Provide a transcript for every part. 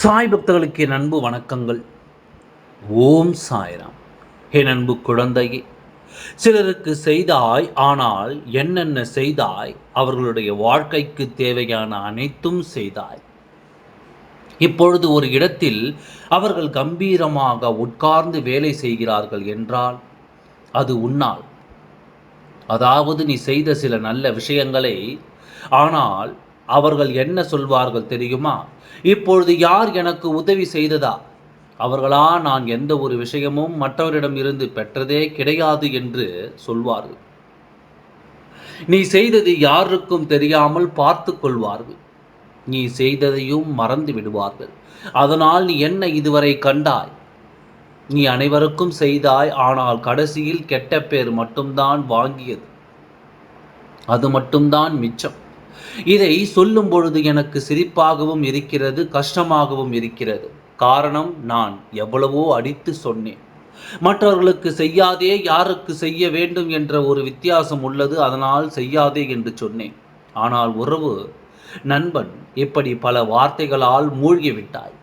சாய் பக்தர்களுக்கு என் அன்பு வணக்கங்கள். ஓம் சாய்ராம். என் அன்பு குழந்தையே சிலருக்கு செய்தாய் ஆனால் என்னென்ன செய்தாய் அவர்களுடைய வாழ்க்கைக்கு தேவையான அனைத்தும் செய்தாய். இப்பொழுது ஒரு இடத்தில் அவர்கள் கம்பீரமாக உட்கார்ந்து வேலை செய்கிறார்கள் என்றால் அது உன்னால். அதாவது நீ செய்த சில நல்ல விஷயங்களை ஆனால் அவர்கள் என்ன சொல்வார்கள் தெரியுமா? இப்பொழுது யார் எனக்கு உதவி செய்ததா? அவர்களா நான் எந்த ஒரு விஷயமும் மற்றவரிடம் இருந்து பெற்றதே கிடையாது என்று சொல்வார்கள். நீ செய்தது யாருக்கும் தெரியாமல் பார்த்து கொள்வார்கள். நீ செய்ததையும் மறந்து விடுவார்கள். அதனால் நீ என்ன இதுவரை கண்டாய்? நீ அனைவருக்கும் செய்தாய் ஆனால் கடைசியில் கெட்ட பேர் மட்டும்தான் வாங்கியது. அது மட்டும்தான் மிச்சம். இதை சொல்லும் பொழுது எனக்கு சிரிப்பாகவும் இருக்கிறது கஷ்டமாகவும் இருக்கிறது. காரணம் நான் எவ்வளவோ அடித்து சொன்னேன். மற்றவர்களுக்கு செய்யாதே யாருக்கு செய்ய வேண்டும் என்ற ஒரு வித்தியாசம் உள்ளது அதனால் செய்யாதே என்று சொன்னேன். ஆனால் உறவு நண்பன் இப்படி பல வார்த்தைகளால் மூழ்கிவிட்டாய்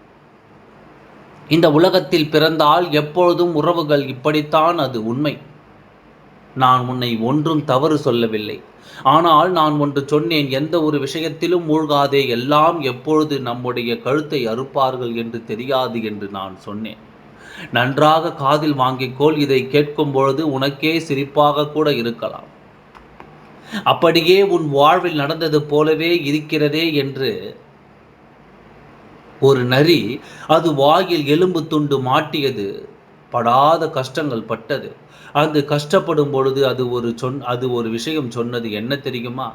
இந்த உலகத்தில் பிறந்தால் எப்பொழுதும் உறவுகள் இப்படித்தான் அது உண்மை. நான் உன்னை ஒன்றும் தவறு சொல்லவில்லை. ஆனால் நான் ஒன்று சொன்னேன் எந்த ஒரு விஷயத்திலும் மூழ்காதே எல்லாம் எப்பொழுது நம்முடைய கழுத்தை அறுப்பார்கள் என்று தெரியாது என்று நான் சொன்னேன். நன்றாக காதில் வாங்கிக்கோள் இதை கேட்கும் பொழுது உனக்கே சிரிப்பாக கூட இருக்கலாம். அப்படியே உன் வாழ்வில் நடந்தது போலவே இருக்கிறதே என்று ஒரு நரி அது வாயில் எலும்பு துண்டு மாட்டியது. படாத கஷ்டங்கள் பட்டது. அது கஷ்டப்படும் பொழுது அது ஒரு சொன் அது ஒரு விஷயம் சொன்னது என்ன தெரியுமா?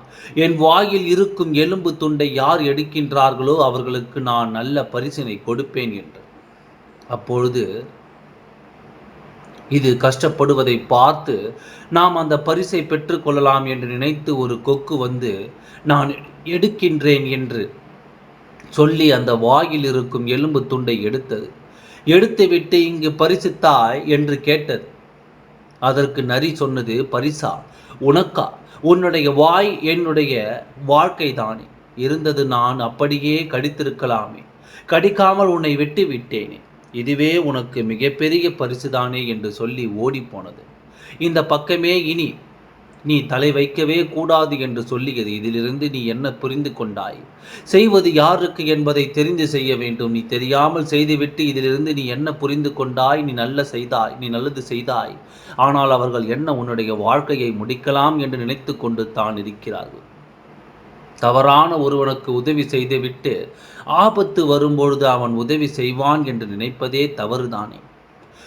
என் வாயில் இருக்கும் எலும்பு துண்டை யார் எடுக்கின்றார்களோ அவர்களுக்கு நான் நல்ல பரிசினை கொடுப்பேன் என்று. அப்பொழுது இது கஷ்டப்படுவதை பார்த்து நாம் அந்த பரிசை பெற்றுக்கொள்ளலாம் என்று நினைத்து ஒரு கொக்கு வந்து நான் எடுக்கின்றேன் என்று சொல்லி அந்த வாயில் இருக்கும் எலும்பு துண்டை எடுத்தது. எடுத்துவிட்டு இங்கு பரிசுத்தாய் என்று கேட்டது. அதற்கு நரி சொன்னது பரிசா உனக்கா? உன்னுடைய வாய் என்னுடைய வாழ்க்கை தானே இருந்தது நான் அப்படியே கடித்திருக்கலாமே. கடிக்காமல் உன்னை விட்டு விட்டேனே. இதுவே உனக்கு மிகப்பெரிய பரிசுதானே என்று சொல்லி ஓடிப்போனது. இந்த பக்கமே இனி நீ தலை வைக்கவே கூடாது என்று சொல்லியது. இதிலிருந்து நீ என்ன புரிந்து கொண்டாய்? செய்வது யாருக்கு என்பதை தெரிந்து செய்ய வேண்டும். நீ தெரியாமல் செய்துவிட்டு இதிலிருந்து நீ என்ன புரிந்து கொண்டாய்? நீ நல்ல செய்தாய் நீ நல்லது செய்தாய். ஆனால் அவர்கள் என்ன உன்னுடைய வாழ்க்கையை முடிக்கலாம் என்று நினைத்து கொண்டு தான் இருக்கிறார்கள். தவறான ஒருவனுக்கு உதவி செய்துவிட்டு ஆபத்து வரும்பொழுது அவன் உதவி செய்வான் என்று நினைப்பதே தவறுதானே?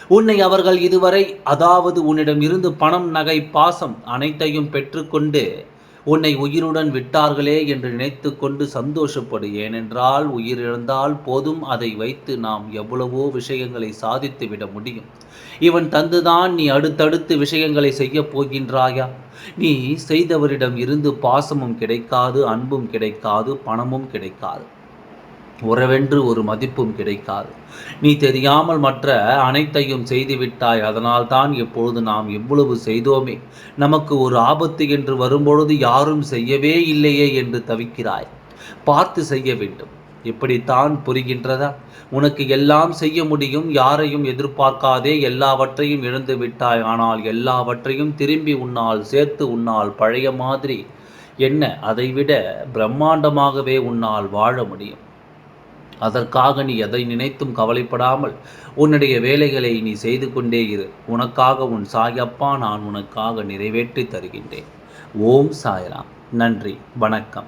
உன்னை அவர்கள் இதுவரை அதாவது உன்னிடம் இருந்து பணம் நகை பாசம் அனைத்தையும் பெற்றுக்கொண்டு உன்னை உயிருடன் விட்டார்களே என்று நினைத்து கொண்டு சந்தோஷப்படு. ஏனென்றால் உயிரிழந்தால் போதும் அதை வைத்து நாம் எவ்வளவோ விஷயங்களை சாதித்து விட முடியும். இவன் தந்துதான் நீ அடுத்தடுத்து விஷயங்களை செய்ய போகின்றாயா? நீ செய்தவரிடம் இருந்து பாசமும் கிடைக்காது அன்பும் கிடைக்காது பணமும் கிடைக்காது. உறவென்று ஒரு மதிப்பும் கிடைக்காது. நீ தெரியாமல் மற்ற அனைத்தையும் செய்துவிட்டாய் அதனால்தான் எப்பொழுது நாம் எவ்வளவு செய்தோமே. நமக்கு ஒரு ஆபத்து என்று வரும்பொழுது யாரும் செய்யவே இல்லையே என்று தவிக்கிறாய். பார்த்து செய்ய வேண்டும். இப்படித்தான் புரிகின்றதா? உனக்கு எல்லாம் செய்ய முடியும் யாரையும் எதிர்பார்க்காதே எல்லாவற்றையும் இழந்து விட்டாய். ஆனால் எல்லாவற்றையும் திரும்பி உன்னால் சேர்த்து உன்னால் பழைய மாதிரி. என்ன? அதைவிட பிரம்மாண்டமாகவே உன்னால் வாழ முடியும். அதற்காக நீ எதை நினைத்தும் கவலைப்படாமல் உன்னுடைய வேலைகளை நீ செய்து கொண்டே இரு. உனக்காக உன் சாயப்பா நான் உனக்காக நிறைவேற்றி தருகின்றேன். ஓம் சாய்ராம். நன்றி. வணக்கம்.